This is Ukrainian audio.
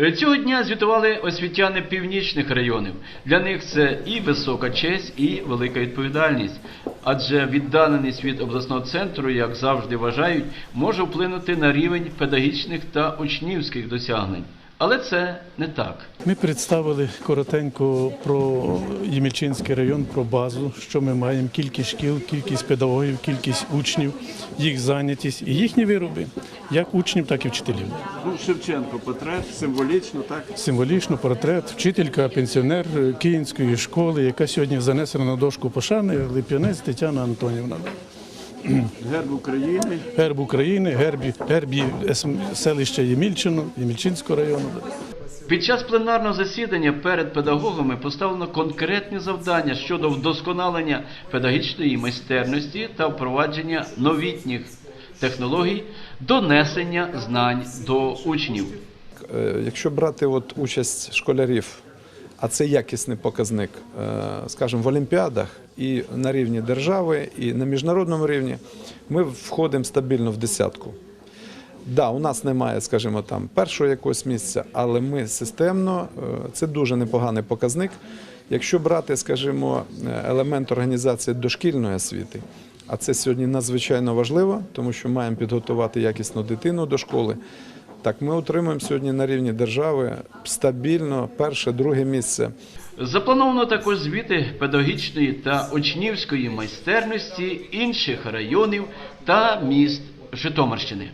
Е, Цього дня звітували освітяни північних районів. Для них це і висока честь, і велика відповідальність. Адже віддаленість від обласного центру, як завжди вважають, може вплинути на рівень педагогічних та учнівських досягнень. Але це не так. Ми представили коротенько про Ємільчинський район, про базу, що ми маємо, кількість шкіл, кількість педагогів, кількість учнів, їх зайнятість і їхні вироби, як учнів, так і вчителів. Ну, Шевченко портрет, символічно, так? Символічно портрет, вчителька, пенсіонер Київської школи, яка сьогодні занесена на дошку пошани Лип'янець Тетяна Антонівна. Герб України. Герб України, гербі, гербі селища Ємільчино, Ємільчинського району. Під час пленарного засідання перед педагогами поставлено конкретні завдання щодо вдосконалення педагогічної майстерності та впровадження новітніх технологій, донесення знань до учнів. Е, Якщо брати от участь школярів, а це якісний показник, е, скажімо, в олімпіадах і на рівні держави, і на міжнародному рівні, ми входимо стабільно в десятку. Да, у нас немає, скажімо, там першого якогось місця, але ми системно, е, це дуже непоганий показник. Якщо брати, скажімо, е, елемент організації дошкільної освіти, а це сьогодні надзвичайно важливо, тому що маємо підготувати якісну дитину до школи. Так, ми отримуємо сьогодні на рівні держави стабільно перше, друге місце. Заплановано також звіти педагогічної та учнівської майстерності інших районів та міст Житомирщини.